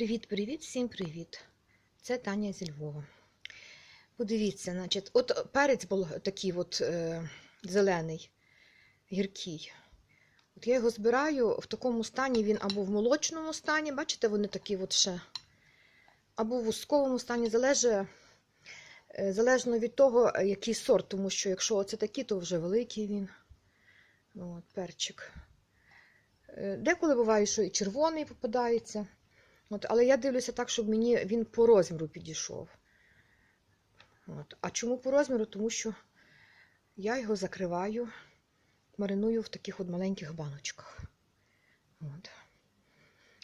Привіт-привіт, всім привіт! Це Таня зі Львова. Подивіться, значить, от перець був такий от е, зелений, гіркий. От я його збираю в такому стані, він або в молочному стані, бачите, вони такі от ще, або в узковому стані, залежить, е, залежно від того, е, який сорт, тому що якщо оце такий, то вже великий він. От, перчик. Е, Деколи буває, що і червоний попадається. От, але я дивлюся так, щоб мені він по розміру підійшов. От. А чому по розміру? Тому що я його закриваю, мариную в таких от маленьких баночках. От.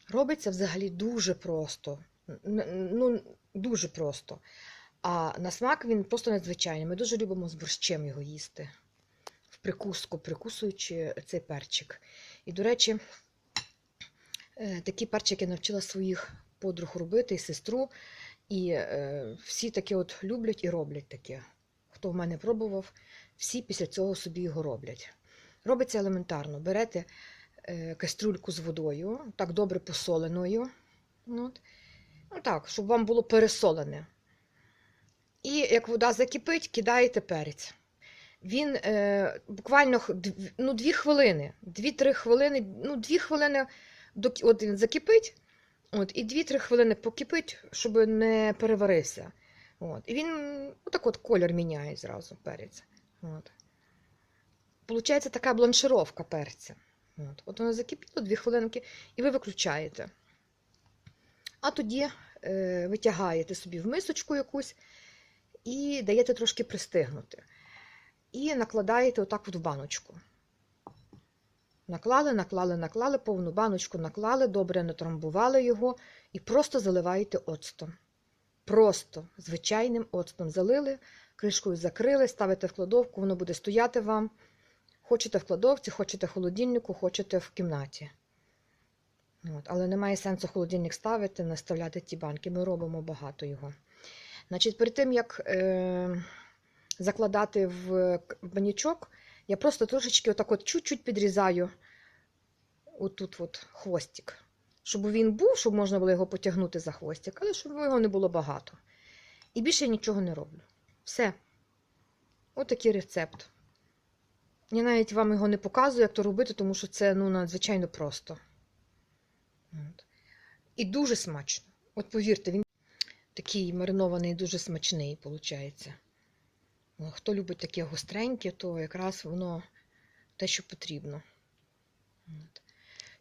Робиться взагалі дуже просто. Ну, дуже просто. А на смак він просто надзвичайний. Ми дуже любимо з борщем його їсти. В прикуску, прикусуючи цей перчик. І, до речі, Такі перчики я навчила своїх подруг робити і сестру. І е, всі такі от люблять і роблять таке. Хто в мене пробував, всі після цього собі його роблять. Робиться елементарно. Берете е, кастрюльку з водою, так добре посоленою. От. Ну так, щоб вам було пересолене. І як вода закипить, кидаєте перець. Він е, буквально ну, дві хвилини, дві-три хвилини, ну, дві хвилини до, от він закипить, от, і 2-3 хвилини покипить, щоб не переварився. От, і він отак от колір міняє зразу перець. От. Получається така бланшировка перця. От, от воно закипіло 2 хвилинки, і ви виключаєте. А тоді е, витягаєте собі в мисочку якусь і даєте трошки пристигнути. І накладаєте отак от в баночку. Наклали, наклали, наклали, повну баночку наклали, добре натрамбували його і просто заливаєте оцтом. Просто звичайним оцтом залили, кришкою закрили, ставите в кладовку, воно буде стояти вам. Хочете в кладовці, хочете в холодильнику, хочете в кімнаті. От. Але немає сенсу холодильник ставити, наставляти ті банки. Ми робимо багато його. Значить, перед тим, як е, закладати в к- банячок, я просто трошечки отак от чуть-чуть підрізаю отут от хвостик. Щоб він був, щоб можна було його потягнути за хвостик, але щоб його не було багато. І більше я нічого не роблю. Все. Отакий рецепт. Я навіть вам його не показую, як то робити, тому що це ну, надзвичайно просто. От. І дуже смачно. От повірте, він такий маринований, дуже смачний, виходить. Ну, Хто любить таке гостреньке, то якраз воно те, що потрібно.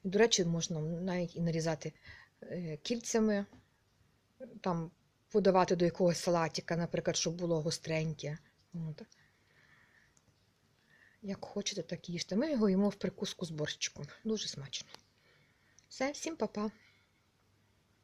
До речі, можна навіть і нарізати е, кільцями, там подавати до якогось салатика, наприклад, щоб було гостреньке. От. Як хочете, так їжте. Ми його їмо в прикуску з борщиком. Дуже смачно. Все, всім па-па.